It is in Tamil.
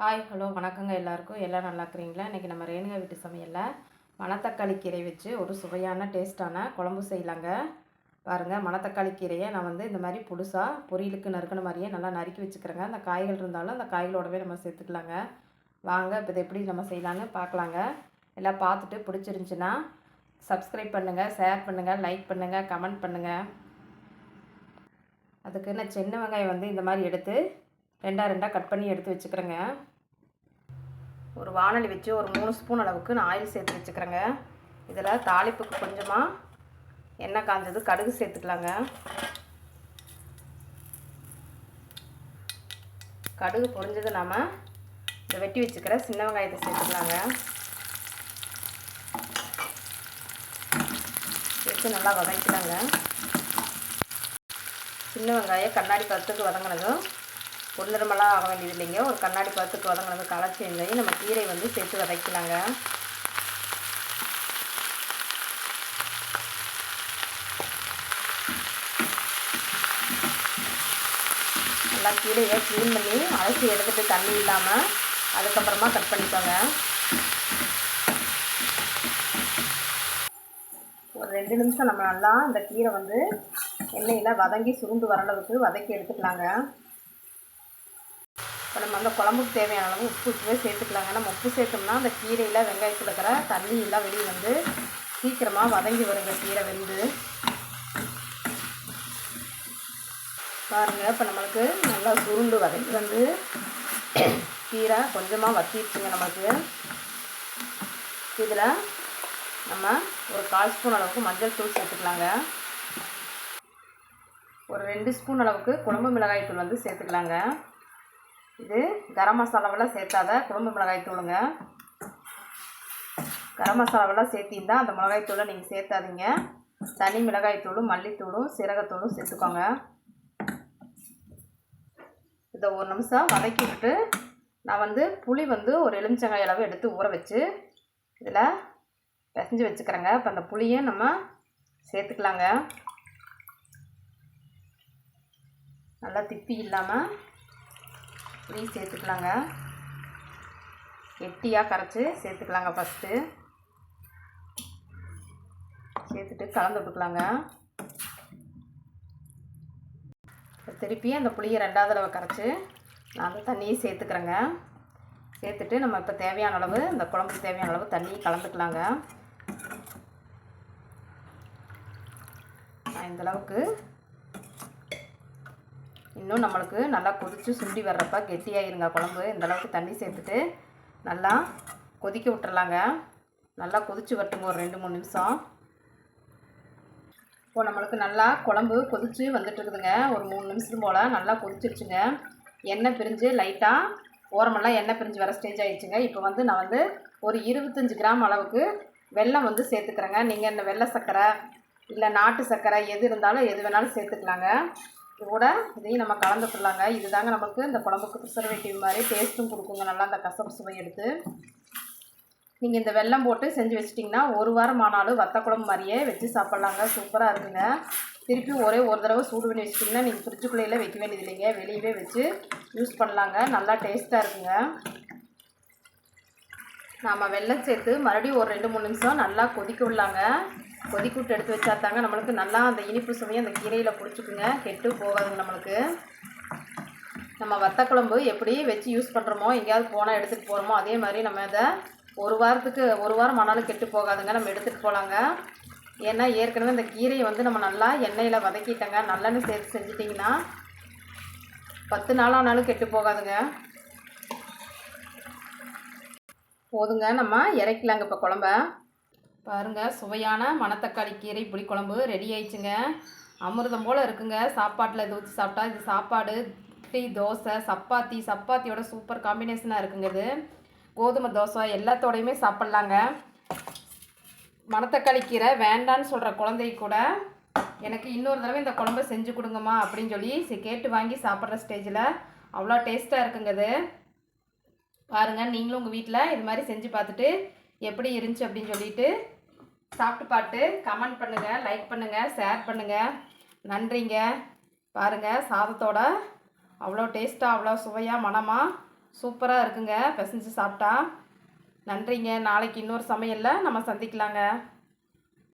ஹாய் ஹலோ வணக்கங்க எல்லாருக்கும். எல்லாம் நல்லா இருக்கிறீங்களா? இன்றைக்கி நம்ம ரேணுகா வீட்டு சமையலில் மணத்தக்காளி கீரை வச்சு ஒரு சுவையான டேஸ்ட்டான குழம்பு செய்யலாங்க. பாருங்கள் மணத்தக்காளி கீரையை நான் வந்து இந்த மாதிரி புதுசாக பொரியலுக்கு நறுக்கின மாதிரியே நல்லா நறுக்கி வச்சுக்கிறேங்க. அந்த காய்கள் இருந்தாலும் அந்த காய்களோடவே நம்ம சேர்த்துக்கலாங்க. வாங்க இப்போ இதை எப்படி நம்ம செய்யலான்னு பார்க்கலாங்க. எல்லாம் பார்த்துட்டு பிடிச்சிருந்துச்சின்னா சப்ஸ்கிரைப் பண்ணுங்கள் ஷேர் பண்ணுங்கள் லைக் பண்ணுங்கள் கமெண்ட் பண்ணுங்கள் அதுக்கு நான் சின்ன வெங்காயம் வந்து இந்த மாதிரி எடுத்து ரெண்டாக ரெண்டாக கட் பண்ணி எடுத்து வச்சுக்கிறேங்க. ஒரு வானொலி வச்சு ஒரு மூணு ஸ்பூன் அளவுக்கு நான் ஆயில் சேர்த்து வச்சுக்கிறேங்க. இதில் தாளிப்புக்கு கொஞ்சமாக எண்ணெய் காஞ்சது கடுகு சேர்த்துக்கலாங்க. கடுகு பொரிஞ்சது நாம் இந்த வெட்டி வச்சுக்கிற சின்ன வெங்காயத்தை சேர்த்துக்கலாங்க. சேர்த்து நல்லா வதக்கிக்கலாங்க. சின்ன வெங்காயம் கண்ணாடி பதத்துக்கு வதங்கினதும் பொன்னிறமெல்லாம் ஆக வேண்டியது இல்லைங்க ஒரு கண்ணாடி பதத்துக்கு வதங்கினது களைச்சி இருந்தையும் நம்ம கீரை வந்து சேர்த்து வதக்கலாங்க நல்லா கீரையை க்ளீன் பண்ணி அலசி எடுத்துகிட்டு தண்ணி இல்லாமல் அதுக்கப்புறமா கட் பண்ணிக்கோங்க. ஒரு ரெண்டு நிமிஷம் நம்ம நல்லா இந்த கீரை வந்து எண்ணெயில் வதங்கி சுருண்டு வர அளவுக்கு வதக்கி எடுத்துக்கலாங்க. இப்போ நம்ம அந்த குழம்புக்கு தேவையான அளவு உப்பு உப்புவே சேர்த்துக்கலாங்க நம்ம உப்பு சேர்த்தோம்னா அந்த கீரையில் வெங்காயத்தில் இருக்கிற தண்ணி எல்லாம் வெளியே வந்து சீக்கிரமாக வதங்கி வருங்க கீரை வெந்து. பாருங்கள் இப்போ நம்மளுக்கு நல்லா சுருண்டு வதங்கி வந்து கீரை கொஞ்சமாக வத்திடுச்சுங்க நமக்கு இதில் நம்ம ஒரு கால் ஸ்பூன் அளவுக்கு மஞ்சள் தூள் சேர்த்துக்கலாங்க. ஒரு ரெண்டு ஸ்பூன் அளவுக்கு குழம்பு மிளகாய் தூள் வந்து சேர்த்துக்கலாங்க. இது கரம் மசாலாவெல்லாம் சேர்த்தாத குழம்பு மிளகாய் தூளுங்க. கரம் மசாலாவெல்லாம் சேர்த்திருந்தா அந்த மிளகாய் தூளை நீங்கள் சேர்த்தாதீங்க. தனி மிளகாய் தூளும் மல்லித்தூளும் சீரகத்தூளும் சேர்த்துக்கோங்க. இதை ஒரு நிமிஷம் வதக்கி விட்டு நான் வந்து புளி வந்து ஒரு எலுமிச்சங்காய் அளவு எடுத்து ஊற வச்சு இதில் பிசைஞ்சு வச்சுக்கிறேங்க. இப்போ அந்த புளியை நம்ம சேர்த்துக்கலாங்க. நல்லா திப்பி இல்லாமல் புளி சேர்த்துக்கலாங்க. கெட்டியாக கரைச்சி சேர்த்துக்கலாங்க ஃபஸ்ட்டு சேர்த்துட்டு கலந்து விட்டுக்கலாங்க. திருப்பி அந்த புளியை ரெண்டாவது தடவை கரைச்சி நான் அந்த தண்ணியை சேர்த்துக்கிறேங்க. சேர்த்துட்டு நம்ம இப்போ தேவையான அளவு இந்த குழம்புக்கு தேவையான அளவு தண்ணியை கலந்துக்கலாங்க. நான் இந்தளவுக்கு இன்னும் நம்மளுக்கு நல்லா கொதித்து சுண்டி வர்றப்ப கெட்டியாயிருங்க குழம்பு. இந்தளவுக்கு தண்ணி சேர்த்துட்டு நல்லா கொதிக்க விட்டுறலாங்க. நல்லா கொதித்து வரட்டுங்க ஒரு ரெண்டு மூணு நிமிஷம். இப்போ நம்மளுக்கு நல்லா குழம்பு கொதித்து வந்துட்டு இருக்குதுங்க ஒரு மூணு நிமிஷம் போல் நல்லா கொதிச்சிருச்சுங்க. எண்ணெய் பிரிஞ்சு லைட்டாக ஓரமெல்லாம் எண்ணெய் பிரிஞ்சு வர ஸ்டேஜ் ஆகிடுச்சுங்க இப்போ வந்து நான் வந்து ஒரு இருபத்தஞ்சி கிராம் அளவுக்கு வெல்லம் வந்து சேர்த்துக்கிறேங்க. நீங்கள் இந்த வெள்ளை சர்க்கரை இல்லை நாட்டு சர்க்கரை எது இருந்தாலும் எது வேணாலும் சேர்த்துக்கலாங்க. கூட இதையும் நம்ம கலந்துக்கலாங்க இதுதாங்க நமக்கு இந்த குழம்புக்கு ப்ரிசர்வேட்டிவ் மாதிரி டேஸ்ட்டும் கொடுக்குங்க. நல்லா அந்த கசப்பு சுவை எடுத்து. நீங்கள் இந்த வெல்லம் போட்டு செஞ்சு வச்சிட்டிங்கன்னா ஒரு வாரம் ஆனாலும் வத்த குழம்பு மாதிரியே வச்சு சாப்பிட்லாங்க. சூப்பராக இருக்குங்க. திருப்பி ஒரே ஒரு தடவை சூடு பண்ணி வச்சிட்டிங்கன்னா நீங்கள் ஃப்ரிட்ஜுக்குள்ளேயே வைக்க வேண்டியது இல்லைங்க. வெளியவே வச்சு யூஸ் பண்ணலாங்க. நல்லா டேஸ்ட்டாக இருக்குங்க. நாம் வெள்ளம் சேர்த்து மறுபடியும் ஒரு ரெண்டு மூணு நிமிஷம் நல்லா கொதிக்க விடலாங்க. கொதிக்கூட்டு எடுத்து வச்சா தாங்க நம்மளுக்கு நல்லா அந்த இனிப்பு சுவையை அந்த கீரையில் பிடிச்சிக்குங்க. கெட்டு போகாதுங்க நம்மளுக்கு. நம்ம வத்தக்குழம்பு எப்படி வச்சு யூஸ் பண்ணுறோமோ எங்கேயாவது போனால் எடுத்துகிட்டு போகிறோமோ அதே மாதிரி நம்ம இதை ஒரு வாரத்துக்கு ஒரு வாரம் ஆனாலும் கெட்டு போகாதுங்க. நம்ம எடுத்துகிட்டு போகலாங்க ஏன்னா ஏற்கனவே இந்த கீரையை வந்து நம்ம நல்லா எண்ணெயில் வதக்கிட்டங்க. நல்லெண்ணெய் சேர்த்து செஞ்சிட்டிங்கன்னா பத்து நாளானாலும் கெட்டு போகாதுங்க. போதுங்க. நம்ம இறக்கலாங்க இப்போ குழம்ப. பாருங்கள் சுவையான மணத்தக்காளி கீரை புளிக்குழம்பு ரெடி ஆயிடுச்சுங்க. அமிர்தம் போல் இருக்குங்க. சாப்பாட்டில் இது ஊற்றி சாப்பிட்டா இது சாப்பாடு இட்லி தோசை சப்பாத்தி சப்பாத்தியோட சூப்பர் காம்பினேஷனாக இருக்குங்க இது. கோதுமை தோசை எல்லாத்தோடையுமே சாப்பிட்லாங்க. மணத்தக்காளி கீரை வேண்டான்னு சொல்கிற குழந்தை கூட எனக்கு இன்னொரு தடவை இந்த குழம்பை செஞ்சு கொடுங்கம்மா அப்படின்னு சொல்லி கேட்டு வாங்கி சாப்பிட்ற ஸ்டேஜில் அவ்வளோ டேஸ்ட்டாக இருக்குங்க இது. பாருங்கள் நீங்களும் உங்கள் வீட்டில் இது மாதிரி செஞ்சு பார்த்துட்டு எப்படி இருந்துச்சு அப்படின்னு சொல்லிட்டு சாப்பிட்டு பாட்டு கமெண்ட் பண்ணுங்கள் லைக் பண்ணுங்கள் ஷேர் பண்ணுங்கள் நன்றிங்க. பாருங்கள் சாதத்தோட அவ்வளோ டேஸ்ட்டாக அவ்வளோ சுவையாக மணமாக சூப்பராக இருக்குங்க. பிசைஞ்சு சாப்பிட்டா. நன்றிங்க. நாளைக்கு இன்னொரு சமையலில் நம்ம சந்திக்கலாங்க.